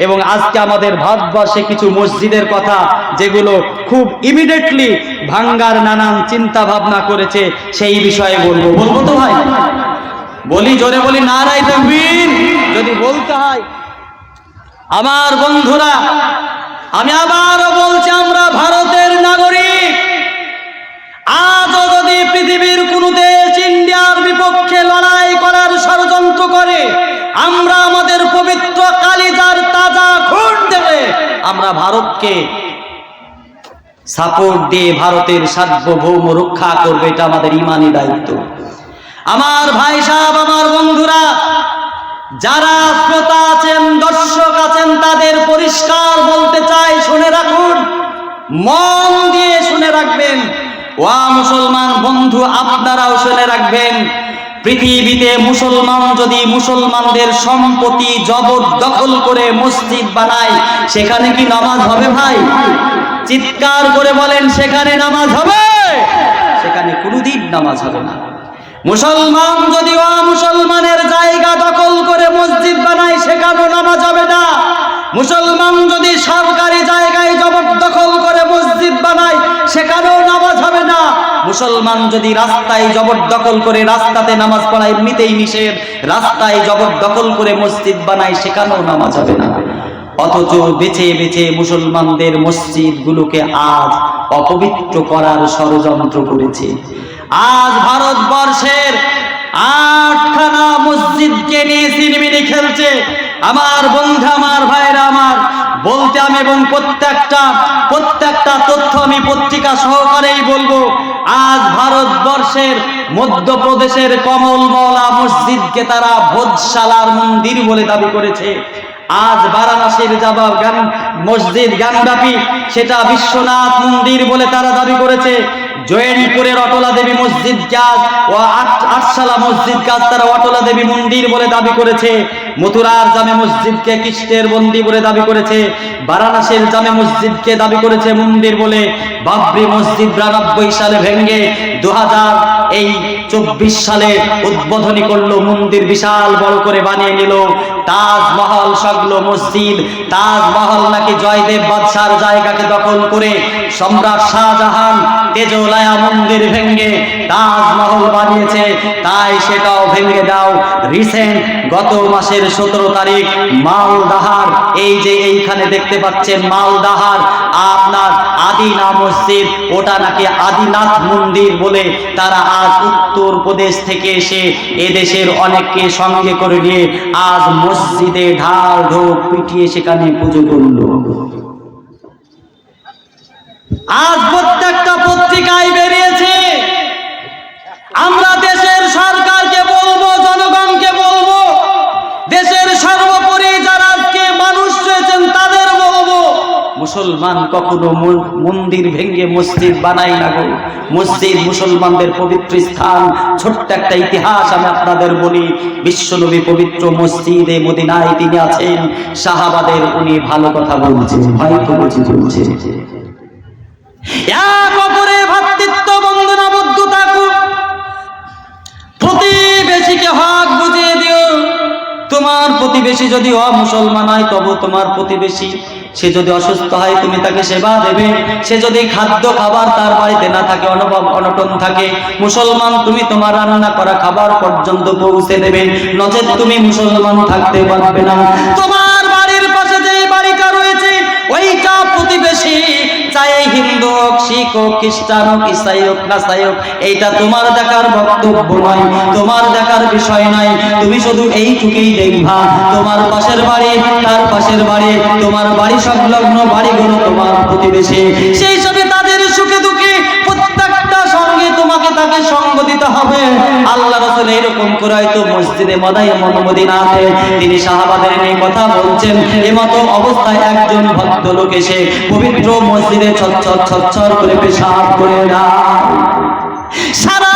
এবং আজকে আমাদের ভারতবর্ষে কিছু মসজিদের কথা যেগুলো খুব ইমিডিয়েটলি ভাঙ্গার নানান চিন্তা ভাবনা করেছে, সেই বিষয়ে বলব। বলব তো ভাই। বলি, জোরে বলি নারাই তকবীর। যদি বলতে হয়, আমার বন্ধুরা, আমি আবারও বলছি, আমরা ভারতের নাগরিক। আজও যদি পৃথিবীর কোন দেশ ইন্ডিয়ার বিপক্ষে লড়াই করার ষড়যন্ত্র করে আমরা আমাদের পবিত্র কালিজার তাজা খুন দেবে। আমরা ভারতকে সাপোর্ট দিয়ে ভারতের সার্বভৌম রক্ষা করবে, এটা আমাদের ইমানি দায়িত্ব। আমার ভাই সাহেব, আমার বন্ধুরা, যারা শ্রোতা আছেন, দর্শক আছেন, তাদের পরিষ্কার বলতে চাই, শুনে রাখুন, মন দিয়ে শুনে রাখবেন। ওয়া মুসলমান বন্ধু, আপনারাও শুনে রাখবেন। পৃথিবীতে মুসলমান যদি মুসলমানদের সম্পত্তি জবরদখল করে মসজিদ বানায়, সেখানে কি নামাজ হবে ভাই? চিৎকার করে বলেন, সেখানে নামাজ হবে। সেখানে কোনোদিন নামাজ হবে না। মুসলমান যদি মুসলমানের জায়গা দখল করে মসজিদ বানায়, সেখানেও নামাজ হবে না। মুসলমান যদি সরকারি জায়গায় জবরদখল করে মসজিদ বানায় সেখানেও নামাজ হবে না মুসলমান যদি রাস্তায় জবরদখল করে রাস্তাতে নামাজ পড়া এমনিতেই নিষেধ, রাস্তায় জবরদখল করে মসজিদ বানায় সেখানেও নামাজ হবে না। অথচ বেছে বেছে মুসলমানদের মসজিদগুলোকে আজ অপবিত্র করার ষড়যন্ত্র করেছে। আজ ভারতবর্ষের আটখানা মসজিদকে নিয়ে সিনেমিনি খেলছে। আমার বন্ধু, আমার ভাইরা, আমার বলতে আমি এবং প্রত্যেকটা প্রত্যেকটা তথ্য আমি পত্রিকা সহকারেই বলব। আজ ভারতবর্ষের মধ্যপ্রদেশের কমল মৌলা মসজিদকে তারা ভোজশালার মন্দির বলে দাবি করেছে। আজ বারাণসীর জাবাব গান মসজিদ জ্ঞানব্যাপী, সেটা বিশ্বনাথ মন্দির বলে তারা দাবি করেছে। জয়নপুরের অটলা দেবী মসজিদ গাছ ও আট- আটশালা মসজিদ গাছ তারা অটলা দেবী মন্দির বলে দাবি করেছে। মথুরার জামে মসজিদকে কৃষ্ণের মন্দির বলে দাবি করেছে। বারাণসীর জামে মসজিদকে দাবি করেছে মন্দির বলে। বাবরি মসজিদ বিরানব্বই সালে ভেঙ্গে দু এই চব্বিশ সালে উদ্বোধনী করল। মন্দির বিশাল বড় করে বানিয়ে নিল। তাজমহল সগলো মসজিদ। তাজমহল নাকি জয়দেব বাদশার জায়গাকে দখল করে সম্রাট শাহজাহান তেজলায়া মন্দির ভেঙ্গে তাজমহল বানিয়েছে। তাই সেটাও ভেঙ্গে দাও। রিসেন্ট গত মাসের সতেরো তারিখ, মালদাহার। এই যে এইখানে দেখতে পাচ্ছেন মালদাহার, আপনার আদিনা মসজিদ, ওটা নাকি আদিনাথ মন্দির বলে তারা আজ উত্তর প্রদেশ থেকে এসে এদেশের অনেককে সঙ্গে করে নিয়ে আজ মসজিদে ঢাল ঢোক পিটিয়ে সেখানে পুজো করল। আজ প্রত্যেকটা পত্রিকায় বেরিয়েছে। আমরা দেশের মুসলমান কখনো মন্দির ভেঙ্গে মসজিদ বানাই না গো। মসজিদ মুসলমানদের পবিত্র স্থান। ছোট্ট একটা ইতিহাস আমি আপনাদের বলি। বিশ্বনবী পবিত্র মসজিদে মদিনায় তিনি আছেন। শাহাবাদের উনি ভালো কথা বলছেন হয়তো বুঝি বলছেন এক অপরে ভাতৃত্ব বন্ধনা বদ্ধ থাকুক প্রতিবেশীকে হক বুঝিয়ে দিও। তোমার প্রতিবেশী যদি অমুসলমান হয়, তবু তোমার প্রতিবেশী সে যদি অসুস্থ হয়, তুমি তাকে সেবা দেবে। সে যদি খাদ্য খাবার তার বাড়িতে না থাকে অনুভব অনটন থাকে, মুসলমান তুমি তোমার রান্না করা খাবার পর্যন্ত পৌঁছে দেবে। নচেত তুমি মুসলমান থাকতে পারবে না। তোমার ওইটা প্রতিবেশী, চাই হিন্দু হোক শিখ হোক খ্রিস্টান হোক, ইসাই হোক, নাসাই হোক, এইটা তোমার দেখার বক্তব্য নয়, তোমার দেখার বিষয় নয়। তুমি শুধু এই এইটুকুই দেখবা, তোমার পাশের বাড়ি, তার পাশের বাড়ি, তোমার বাড়ি সংলগ্ন বাড়িগুলো তোমার প্রতিবেশী। সেই তোমাকে সঙ্গ দিতে হবে, আল্লাহ রসুল এরকম করে হয়তো মসজিদে মদাই মনোমদিনাতে তিনি সাহাবাদের নিয়ে কথা বলছেন। এমতো অবস্থায় একজন ভদ্রলোক এসে পবিত্র মসজিদে ছচ্ছর ছচ্ছর করে পেশাব করে না সারা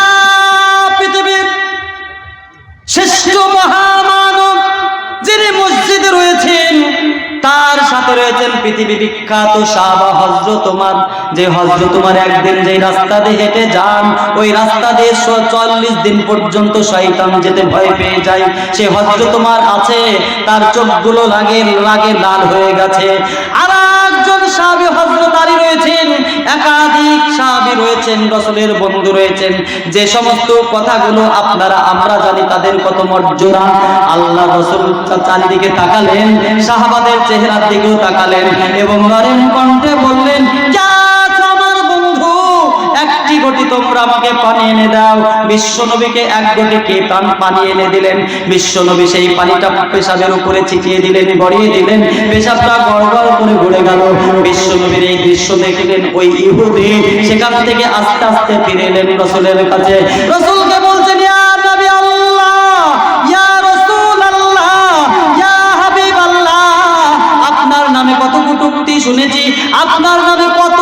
সাথে রয়েছেন পৃথিবী বিখ্যাত সাহাবা হজরত তোমার যে হজরত একদিন যে রাস্তা দিয়ে হেঁটে যান, ওই রাস্তা দিয়ে চল্লিশ দিন পর্যন্ত শয়তান যেতে ভয় পেয়ে যায়। সে হজরত তোমার আছে, তার চোখগুলো লাগে লাগে লাল হয়ে গেছে। আর একাধিক সাহাবি রয়েছেন, রসুলের বন্ধু রয়েছেন। যে সমস্ত কথাগুলো আপনারা, আমরা জানি তাদের কত মর্যাদা। আল্লাহ রসুল চারিদিকে তাকালেন, সাহাবাদের চেহারার দিকেও তাকালেন এবং নরেন কণ্ঠে বললেন, যা গটি তোমরা আমাকে পানি এনে দাও। বিশ্ব নবীকে এক গটি কে পান পানি এনে দিলেন? বিশ্ব নবী সেই পানিটা পেশাবের উপরে ছিটিয়ে দিলেন, গড়িয়ে দিলেন। পেশাবটা গড় গড় করে ঘুরে গেল। বিশ্ব নবীর এই দৃশ্য দেখলেন ওই ইহুদি। সেখান থেকে আস্তে আস্তে ফিরে এলেন রসুলের কাছে। রসুলকে বলছেন শুনেছি? আপনার নামে কত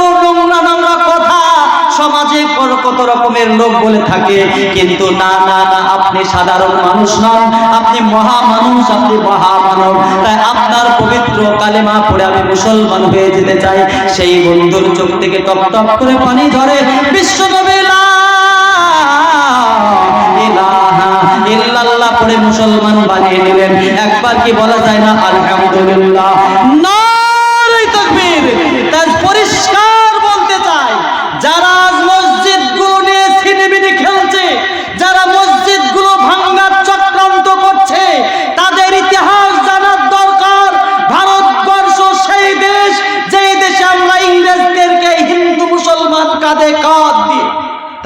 কত- রকমের লোক বলে থাকে, কিন্তু না না না, আপনি সাধারণ মানুষ নন, আপনি মহা মানুষ আপনি মহা মানব তাই আপনার পবিত্র কালেমা পড়ে আমি মুসলমান হয়ে যেতে চাই। সেই বন্ধুর চোখ থেকে টপ টপ করে পানি ধরে বিশ্বনবী পড়ে মুসলমান বানিয়ে নিলেন। একবার কি বলা যায় না, আলহামদুলিল্লাহ।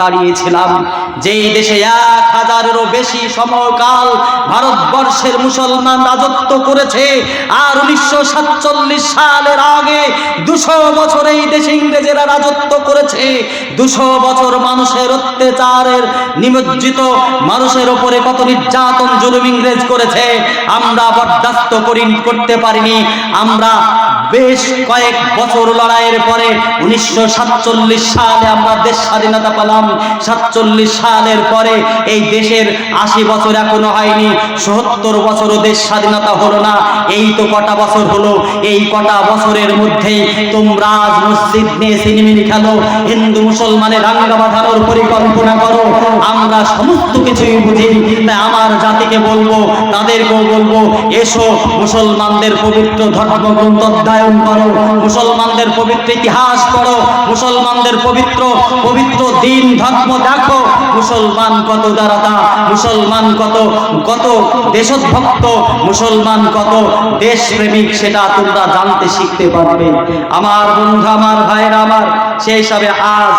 দাঁড়িয়েছিলাম। যেই দেশে এক হাজারেরও বেশি সময়কাল ভারতবর্ষের মুসলমান রাজত্ব করেছে, আর উনিশশো সাতচল্লিশ সালের আগে দুশো বছর এই দেশে ইংরেজেরা রাজত্ব করেছে, দুশো বছর মানুষের অত্যাচারের নিমজ্জিত মানুষের ওপরে কত নির্যাতন, জুলুম ইংরেজ করেছে, আমরা বরদাস্ত করি, করতে পারিনি, আমরা বেশ কয়েক বছর লড়াইয়ের পরে উনিশশো সাতচল্লিশ সালে আমরা দেশ স্বাধীনতা পেলাম, সাতচল্লিশ সালের পরে এই দেশের আশি বছর এখনও হয়নি, সত্তর বছরও দেশ স্বাধীনতা হলো না, এই তো কটা বছর হলো, এই কটা বছরের মধ্যেই তোমরা আজ মসজিদ নিয়ে সিনেমিনি খেলো, হিন্দু মুসলমানের রাঙ্গা বাঁধানোর পরিকল্পনা করো, আমরা সমস্ত কিছুই বুঝি, তাই আমার জাতিকে বলব, তাদেরকেও বলব, এসো মুসলমানদের পবিত্র ধর্মগ্রন্থ অধ্যয়ন করো, মুসলমানদের পবিত্র ইতিহাস পড়ো, মুসলমানদের পবিত্র পবিত্র দিন ধর্ম দেখো মুসলমান কত দারাতা মুসলমান কত কত দেশভক্ত? মুসলমান কত দেশপ্রেমিক সেটা তোমরা জানতে শিখতে পারবে। আমার বন্ধু, আমার ভাইরা আমার সেই হিসাবে আজ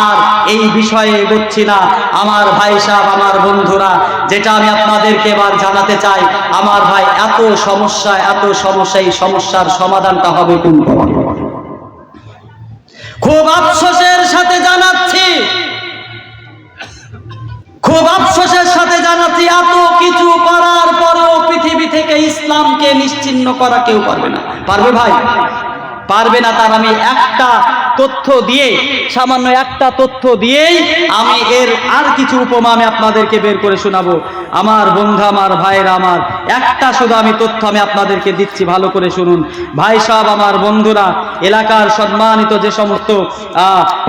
আর এই বিষয়ে এগোচ্ছি না। আমার ভাই সাহেব, আমার বন্ধুরা, যেটা আমি আপনাদেরকে এবার জানাতে চাই, আমার ভাই, এত সমস্যা এত সমস্যা, এই সমস্যার সমাধানটা হবে কোন খুব আফসোসের সাথে জানাচ্ছি খুব আফসোসের সাথে জানাচ্ছি, এত কিছু করার পরেও পৃথিবী থেকে ইসলামকে নিশ্চিন্ন করা কেউ পারবে না। পারবে ভাই? পারবে না তার আমি একটা তথ্য দিয়ে, সামান্য একটা তথ্য দিয়েই আমি এর আর কিছু উপমা আমি আপনাদেরকে বের করে শোনাবো। আমার বন্ধু, আমার ভাইয়েরা, আমার একটা শুধু আমি তথ্য আমি আপনাদেরকে দিচ্ছি, ভালো করে শুনুন। ভাই সাহেব, আমার বন্ধুরা, এলাকার সম্মানিত যে সমস্ত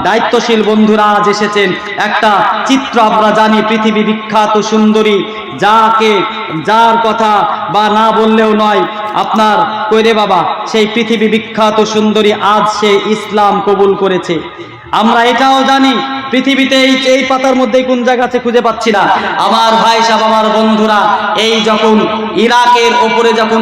দায়িত্বশীল বন্ধুরা আজ এসেছেন, একটা চিত্র আমরা জানি, পৃথিবী বিখ্যাত সুন্দরী যাকে, যার কথা বা না বললেও নয়, আপনার কইরে বাবা, সেই পৃথিবী বিখ্যাত সুন্দরী আজ সে ইসলাম কবুল করেছে। আমরা এটাও জানি, পৃথিবীতে এই এই পাতার মধ্যে কোন জায়গা আছে খুঁজে পাচ্ছি না। আমার ভাই সাহেব, আমার বন্ধুরা, এই যখন ইরাকের ওপরে যখন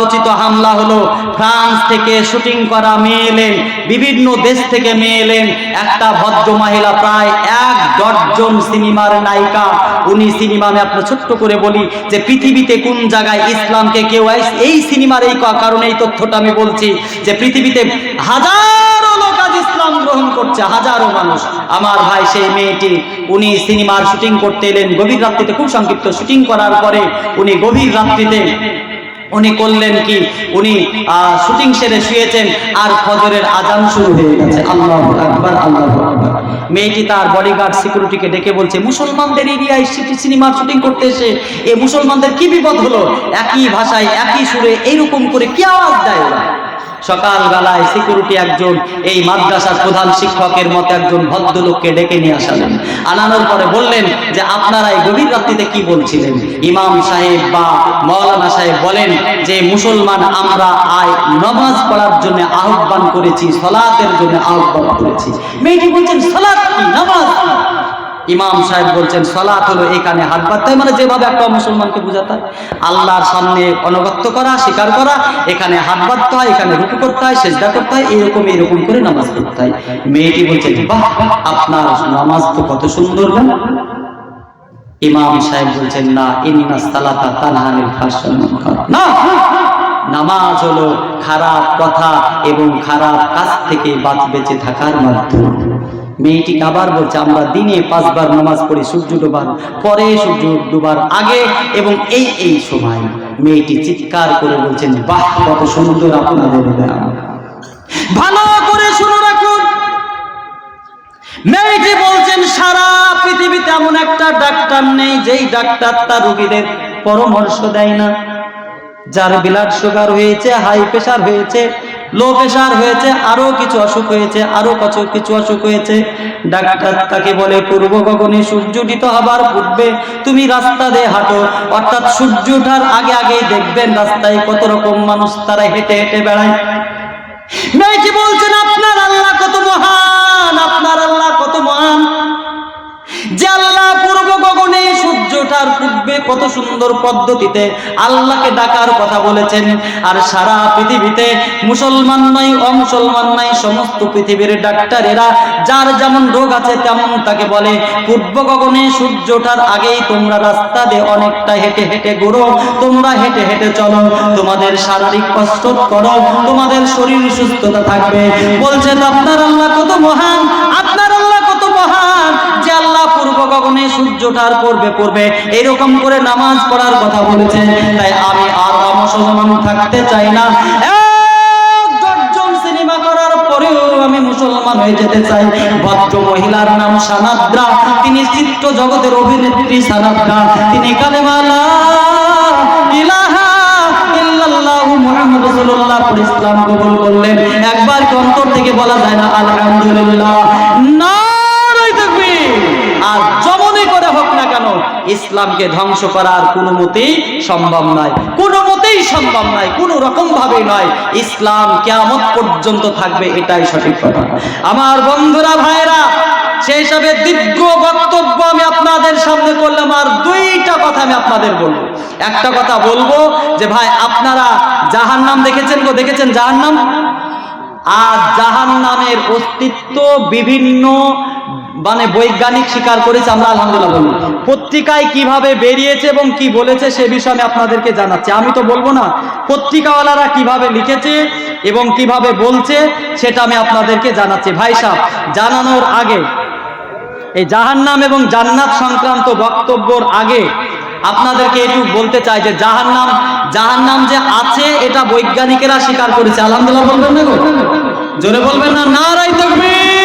রচিত হামলা হলো, ফ্রান্স থেকে শুটিং করা মেয়ে এলেন, বিভিন্ন দেশ থেকে মেয়ে এলেন, একটা ভদ্র মহিলা প্রায় এক ডজন সিনেমার নায়িকা, উনি সিনেমা আমি আপনার ছোট্ট করে বলি যে পৃথিবীতে কোন জায়গায় ইসলামকে কেউ এই সিনেমার এই কারণে এই তথ্যটা আমি বলছি যে পৃথিবীতে হাজারো ইসলাম গ্রহণ করছে হাজারো মানুষ। আমার ভাই সেই মেয়েটি, উনি সিনেমার শুটিং করতে এলেন, গভীর রাত্রিতে, খুব সংক্ষিপ্ত শুটিং করার পরে উনি গভীর রাত্রিতে উনি করলেন কি? উনি শুটিং সেরে শুয়েছেন আর ফজরের আজান শুরু হয়ে গেছে। আল্লাহ আকবার, আল্লাহ মেয়েটি তার বডিগার্ড সিকিউরিটিকে ডেকে বলছে, মুসলমানদের এরিয়ায় সিটি সিনেমার শুটিং করতে এসে, এ মুসলমানদের কি বিপদ হলো? একই ভাষায়, একই সুরে এইরকম করে কি আওয়াজ দেয় সকালবেলায় সিকিউরিটি একজন, এই মাদ্রাসার প্রধান শিক্ষকের মতো একজন ভদ্রলোককে ডেকে নিয়ে আসালেন। আনানোর পরে বললেন যে, আপনারা এই গভীর রাত্রিতে কি বলছিলেন? ইমাম সাহেব বা মৌলানা সাহেব বলেন যে, মুসলমান আমরা আয় নামাজ পড়ার জন্য আহ্বান করেছি, সলাতের জন্য আহ্বান করেছি। মেয়েটি বলছেন সলাৎ কি? নামাজ? ইমাম সাহেব বলছেন সলাৎ হলো এখানে হাত হয়। মানে যেভাবে একটা মুসলমানকে বোঝাতে হয়। আল্লাহর সামনে অনগত্য করা, স্বীকার করা, এখানে হাত বাঁধতে হয়, এখানে রুকু করতে হয়, সেজদা করতে হয়, এরকম এরকম করে নামাজ পড়তে হয়। মেয়েটি বলছেন বাহ, আপনার নামাজ তো কত সুন্দর না? ইমাম সাহেব বলছেন, না, ইন্না সালাতা তানহানিল মুনকার। না, নামাজ হলো খারাপ কথা এবং খারাপ কাজ থেকে বাঁচ বেঁচে থাকার মাধ্যম। মেয়েটি আবার বলছে, আমরা দিনে পাঁচবার নামাজ পড়ি, সূর্য ডোবার পরে, সূর্য ডোবার আগে এবং এই এই সময়। মেয়েটি চিৎকার করে বলছেন বাহ, কত সুন্দর আপনাদের ভালো করে শুনে রাখুন। মেয়েটি বলছেন, সারা পৃথিবীতে এমন একটা ডাক্তার নেই, যেই ডাক্তার তার রোগীদের পরামর্শ দেয় না। যার ব্লাড সুগার হয়েছে হাই প্রেশার হয়েছে লো প্রেশার হয়েছে, আরও কিছু অসুখ হয়েছে, আরও কিছু কিছু অসুখ হয়েছে। ডাক্তার তাকে বলে, পূর্ব গগনে সূর্য উদিত হবার পূর্বে তুমি রাস্তা দিয়ে হাঁটো। অর্থাৎ সূর্য ওঠার আগে আগেই দেখবেন রাস্তায় কত রকম মানুষ তারা হেঁটে হেঁটে বেড়ায়। কি বলছেন, আপনার আল্লাহ কত মহান! ওঠার পূর্বে কত সুন্দর পদ্ধতিতে। আল্লাহকে ডাকার কথা বলেছেন। আর সারা পৃথিবীতে মুসলমান নাই, অমুসলমান নাই, সমস্ত পৃথিবীর ডাক্তারেরা যার যেমন রোগ আছে তেমন তাকে বলে। পূর্ব গগনে সূর্য ওঠার আগেই তোমরা রাস্তা দিয়ে অনেকটা হেঁটে হেঁটে ঘুরো, তোমরা হেঁটে হেঁটে চলো। তোমাদের শারীরিক কসরত করো, তোমাদের শরীর সুস্থতা থাকবে। বলছেন আপনার আল্লাহ কত মহান আল্লাহ পূর্ব গগনে সূর্য ওঠার পূর্বে পূর্বে এরকম করে নামাজ পড়ার কথা বলেছে তাই আমি আর মুসলমান থাকতে চাই না। একবার অন্তর থেকে বলা যায় না, আলহামদুলিল্লাহ। নারায়ে ইসলামকে ধ্বংস করার কোনো মতেই সম্ভব নয়। কোনো মতেই সম্ভব নয়, কোনো রকম ভাবে নয়। ইসলাম কেয়ামত পর্যন্ত থাকবে, এটাই সঠিক কথা। আমার বন্ধুরা ভাইরা সেই হিসাবে দীর্ঘ বক্তব্য আমি আপনাদের সামনে করলাম, আর দুইটা কথা আমি আপনাদের বলব। একটা কথা বলব যে, ভাই, আপনারা জাহান নাম দেখেছেন গো? দেখেছেন জাহান নাম আর জাহান নামের অস্তিত্ব বিভিন্ন মানে বৈজ্ঞানিক স্বীকার করেছে আমরা, আলহামদুলিল্লাহ বলব। পত্রিকায় কীভাবে বেরিয়েছে এবং কি বলেছে সে বিষয়ে আমি আপনাদেরকে জানাচ্ছি। আমি তো বলব না, পত্রিকাওয়ালারা কীভাবে লিখেছে এবং কীভাবে বলছে সেটা আমি আপনাদেরকে জানাচ্ছি। ভাই সাহেব জানানোর আগে, এই জাহান্নাম এবং জান্নাত সংক্রান্ত বক্তব্যর আগে আপনাদেরকে একটু বলতে চাই যে জাহান্নাম জাহান্নাম যে আছে, এটা বৈজ্ঞানিকেরা স্বীকার করেছে। আলহামদুলিল্লাহ বলবেন না জোরে বলবেন না নারাই তকবীর!